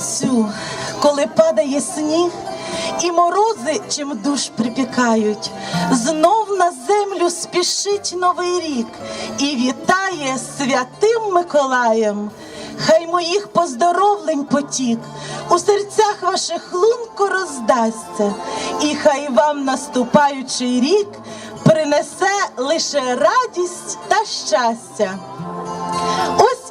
цю, коли падає сніг, і морози чим душ припікають, знов на землю спішить новий рік і вітає святим Миколаєм. Хай моїх поздоровлень потік у серцях ваших лунко роздасться, і хай вам наступаючий рік принесе лише радість та щастя.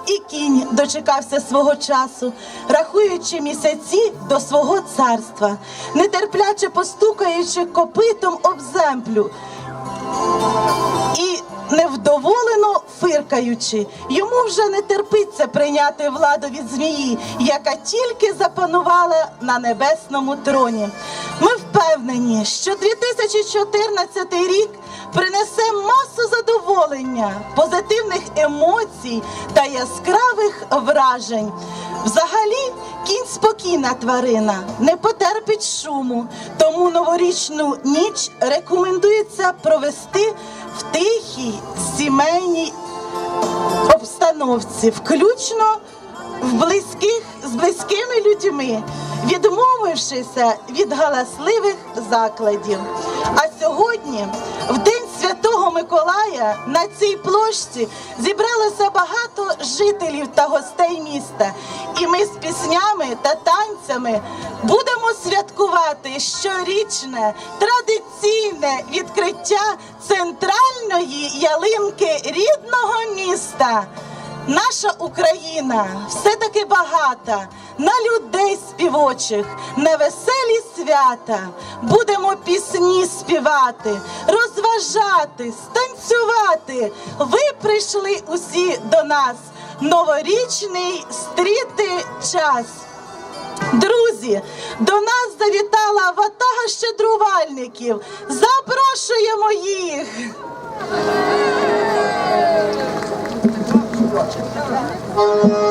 І кінь дочекався свого часу, рахуючи місяці до свого царства, нетерпляче постукаючи копитом об землю і невдоволено фиркаючи, йому вже не терпиться прийняти владу від змії, яка тільки запанувала на небесному троні. Ми впевнені, що 2014 рік принесе масу задоволення, позитивних емоцій та яскравих вражень. Взагалі, кінь спокійна тварина, не потерпить шуму, тому новорічну ніч рекомендується провести в тихій сімейній обстановці, включно в близьких з близькими людьми, відмовившися від галасливих закладів. А сьогодні, в день Святого Миколая, на цій площі зібралося багато жителів та гостей міста. І ми з піснями та танцями будемо святкувати щорічне традиційне відкриття центральної ялинки рідного міста. Наша Україна все таки багата на людей співочих, на веселі свята. Будемо пісні співати, розважати, станцювати. Ви прийшли усі до нас. Новорічний стріти час. Друзі, до нас завітала ватага щедрувальників. Запрошуємо їх. Нехай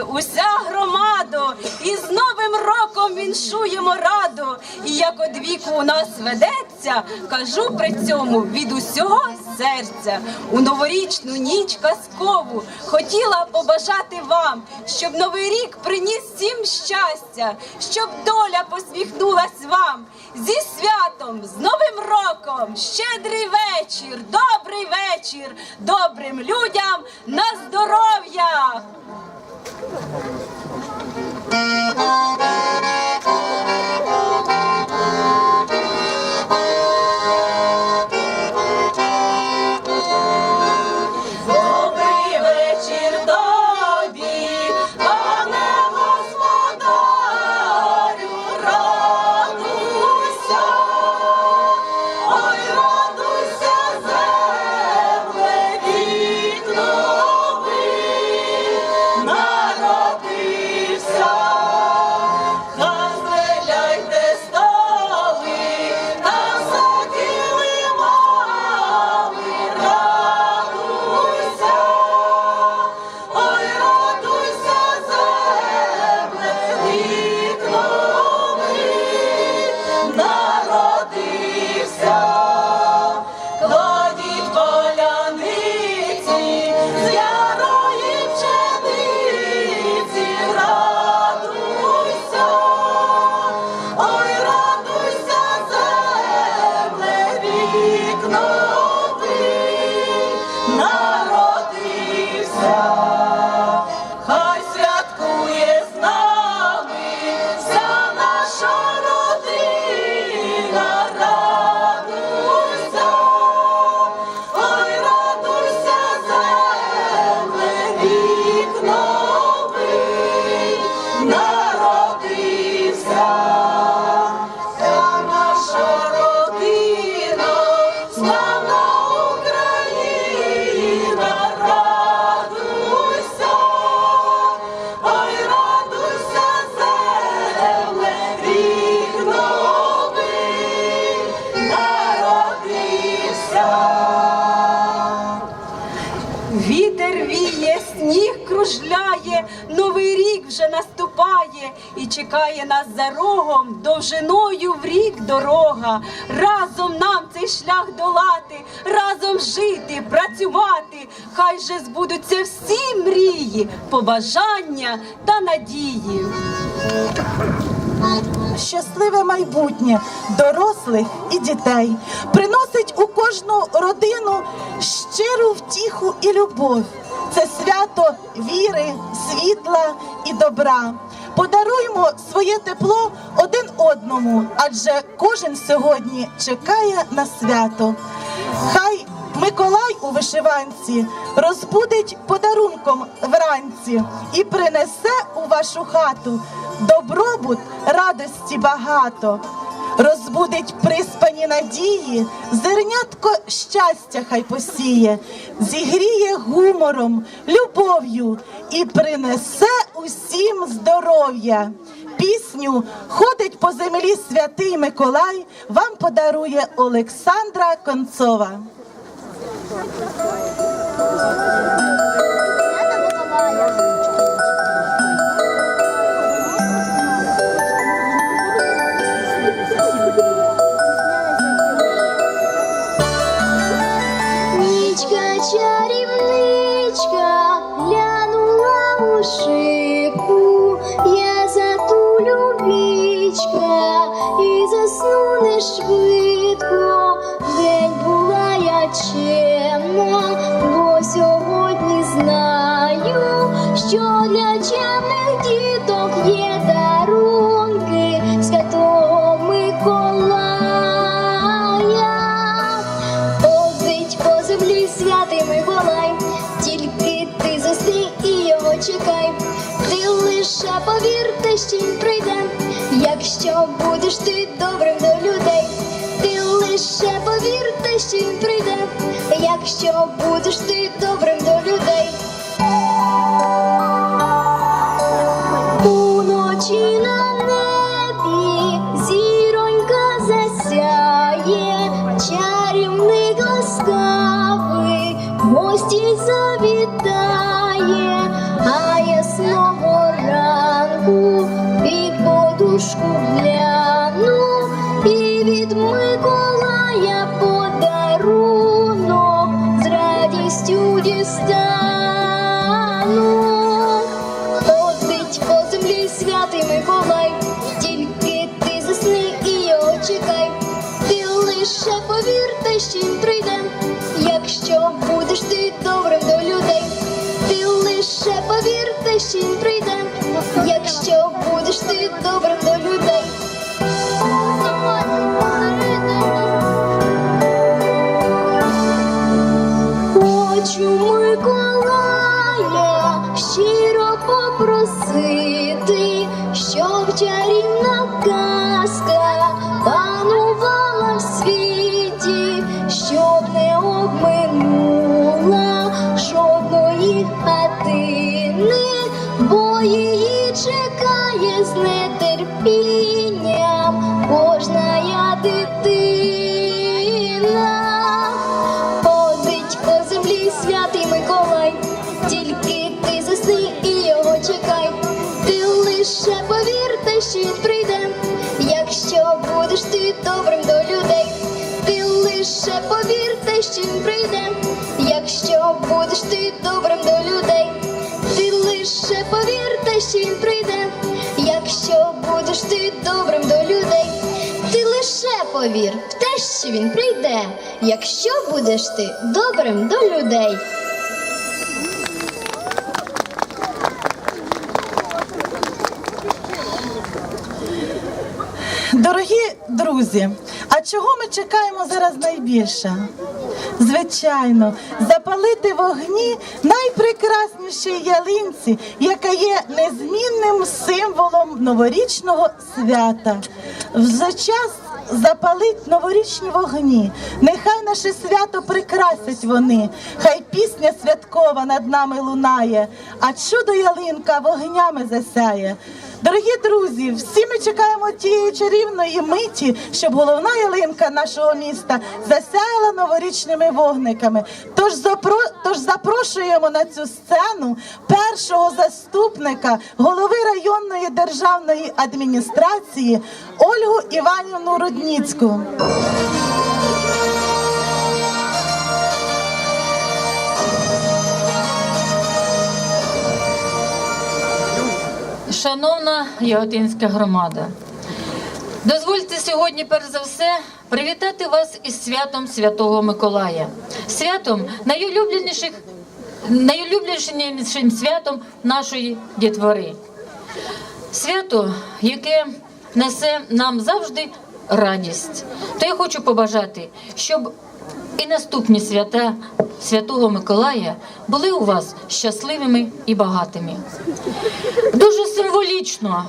уся громаду, і з Новим роком віншуємо раду. І як од віку у нас ведеться, кажу при цьому від усього серця. У новорічну ніч казкову хотіла побажати вам, щоб новий рік приніс всім щастя, щоб доля посміхнулась вам. Зі святом, з Новим роком, щедрий вечір, добрий вечір, добрим людям на здоров'я! Thank you. Чекає нас за рогом, довжиною в рік дорога. Разом нам цей шлях долати, разом жити, працювати. Хай же збудуться всі мрії, побажання та надії. щасливе майбутнє дорослих і дітей, приносить у кожну родину щиру втіху і любов. Це свято віри, світла і добра. Подаруймо своє тепло один одному, адже кожен сьогодні чекає на свято. Хай Миколай у вишиванці розбудить подарунком вранці і принесе у вашу хату добробут, радості багато. Розбудить приспані надії, зернятко щастя хай посіє, зігріє гумором, любов'ю і принесе усім здоров'я. Пісню ходить по землі святий Миколай. Вам подарує Олександра Концова. Діток є дарунки святого Миколая. Ходить по землі святий Миколай, тільки ти засни і його чекай. Ти лише повір, те, що він прийде, якщо будеш ти добрим до людей. Ти лише повір, те, що він прийде, якщо будеш ти добрим до людей. you лише повірте, щим що він прийде, якщо будеш ти добрим до людей. Ти лише повірте, те, що він її чекає з нетерпінням кожна дитина. Ходить по землі святий Миколай, тільки ти засни і його чекай. Ти лише повір, те, що він прийде, якщо будеш ти добрим до людей. Ти лише повір, те, що він прийде, якщо будеш ти добрим він прийде, якщо будеш ти добрим до людей. Ти лише повір в те, що він прийде, якщо будеш ти добрим до людей. Дорогі друзі, а чого ми чекаємо зараз найбільше? Звичайно, запалити вогні найпрекраснішій ялинці, яка є незмінним символом новорічного свята. Вже час запалить новорічні вогні. Нехай наше свято прикрасять вони, хай пісня святкова над нами лунає, а чудо ялинка вогнями засяє. Дорогі друзі, всі ми чекаємо тієї чарівної миті, щоб головна ялинка нашого міста засяяла новорічними вогниками. Тож, запро... Тож запрошуємо на цю сцену першого заступника голови районної державної адміністрації Ольгу Іванівну Рудніцьку. Шановна Яготинська громада, дозвольте сьогодні, перш за все, привітати вас із святом Святого Миколая, святом найулюбленіших, найулюбленішим святом нашої дітвори. Свято, яке несе нам завжди радість. То я хочу побажати, щоб і наступні свята Святого Миколая були у вас щасливими і багатими. Дуже символічно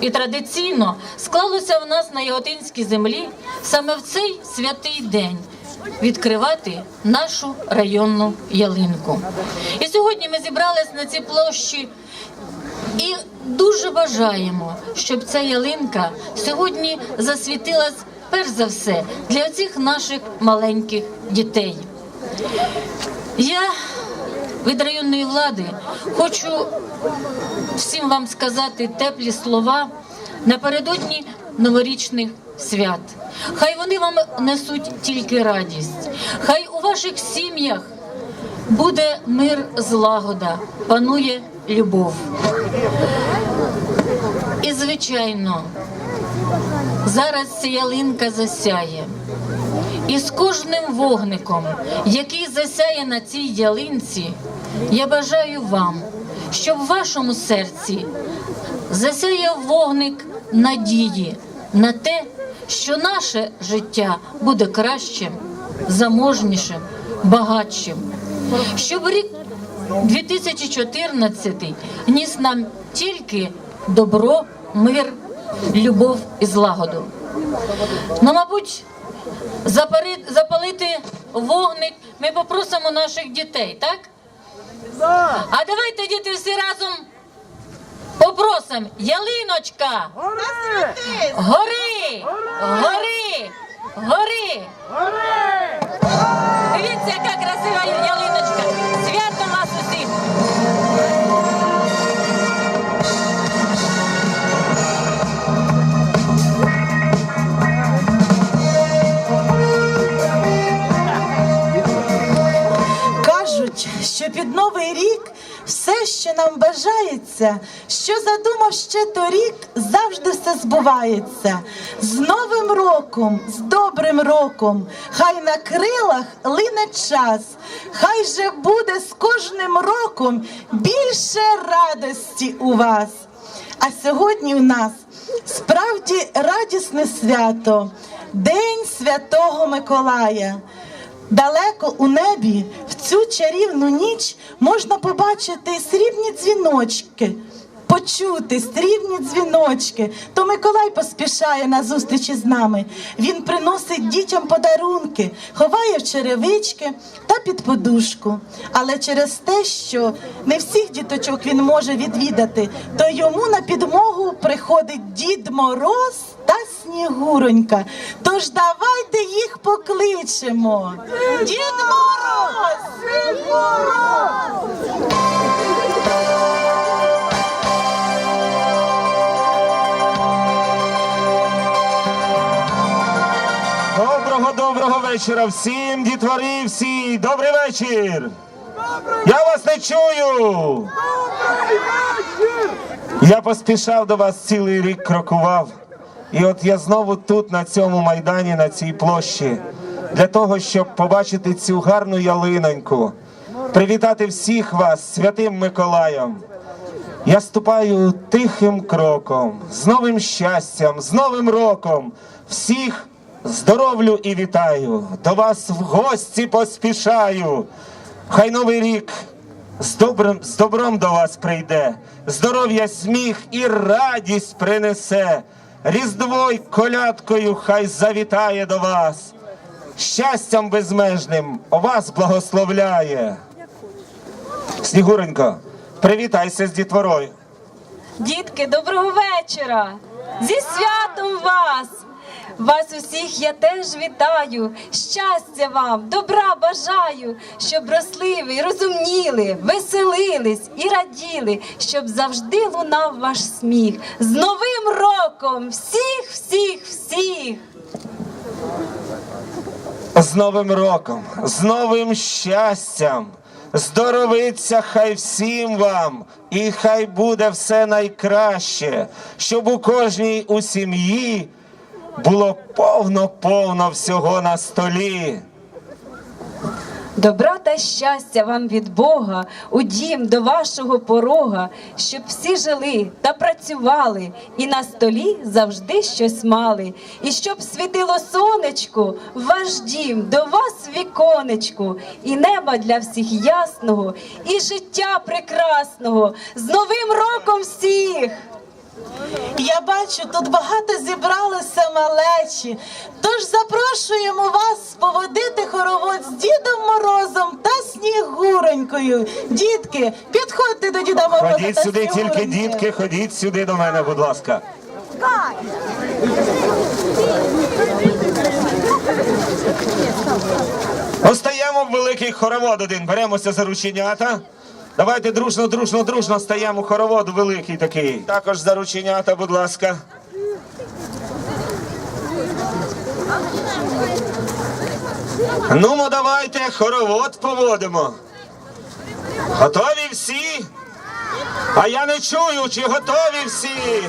і традиційно склалося в нас на Яготинській землі саме в цей святий день відкривати нашу районну ялинку. І сьогодні ми зібрались на цій площі і дуже бажаємо, щоб ця ялинка сьогодні засвітилась перш за все для цих наших маленьких дітей. Я від районної влади хочу всім вам сказати теплі слова напередодні новорічних свят. Хай вони вам несуть тільки радість, хай у ваших сім'ях буде мир, злагода, панує любов. І, звичайно, зараз ця ялинка засяє. І з кожним вогником, який засяє на цій ялинці, я бажаю вам, щоб в вашому серці засяяв вогник надії на те, що наше життя буде кращим, заможнішим, багатшим. Щоб рік 2014 ніс нам тільки добро, мир, любов і злагоду. Ну, мабуть, запалити вогник ми попросимо наших дітей, так? А давайте, діти, всі разом попросимо. Ялиночка! Гори! Гори! Гори! Гори! Дивіться, яка під новий рік все, що нам бажається, що задумав ще торік, завжди все збувається. З Новим роком, з добрим роком, хай на крилах лине час, хай же буде з кожним роком більше радості у вас. А сьогодні у нас справді радісне свято, День Святого Миколая. Далеко у небі в цю чарівну ніч можна побачити срібні дзвіночки, почути срібні дзвіночки. То Миколай поспішає на зустрічі з нами. Він приносить дітям подарунки, ховає в черевички та під подушку. Але через те, що не всіх діточок він може відвідати, то йому на підмогу приходить Дід Мороз та Снігуронька. Тож давайте їх покличемо. Дід Мороз! Дід Мороз! Доброго доброго вечора всім, дітвори, всі. Добрий вечір. Я вас не чую. Я поспішав до вас цілий рік крокував. І от я знову тут, на цьому майдані, на цій площі, для того, щоб побачити цю гарну ялиноньку, привітати всіх вас святим Миколаєм. Я ступаю тихим кроком, з новим щастям, з новим роком. Всіх здоровлю і вітаю. До вас в гості поспішаю. Хай новий рік з добрим, з добром до вас прийде. Здоров'я, сміх і радість принесе. Різдво й колядкою хай завітає до вас. Щастям безмежним вас благословляє. Снігуренько, привітайся з дітворою. Дітки, доброго вечора! Зі святом вас! Вас усіх я теж вітаю, щастя вам, добра бажаю, щоб росли ви, розумніли, веселились і раділи, щоб завжди лунав ваш сміх. З Новим роком! Всіх, всіх, всіх! З Новим роком, з новим щастям. Здоровиться хай всім вам, і хай буде все найкраще, щоб у кожній у сім'ї було повно-повно всього на столі. Добра та щастя вам від Бога, у дім до вашого порога, щоб всі жили та працювали, і на столі завжди щось мали, і щоб світило сонечко ваш дім, до вас віконечку, і неба для всіх ясного, і життя прекрасного. З Новим роком всіх! Я бачу, тут багато зібралося малечі. Тож запрошуємо вас поводити хоровод з Дідом Морозом та Снігуронькою. Дітки, підходьте до Діда Мороза. Ходіть та сюди, тільки дітки, ходіть сюди до мене, будь ласка. Остаємо в великий хоровод один. Беремося за рученята. Давайте дружно, дружно, дружно стаємо хоровод великий такий. Також за рученята, будь ласка. Ну, давайте хоровод поводимо. Готові всі? А я не чую, чи готові всі?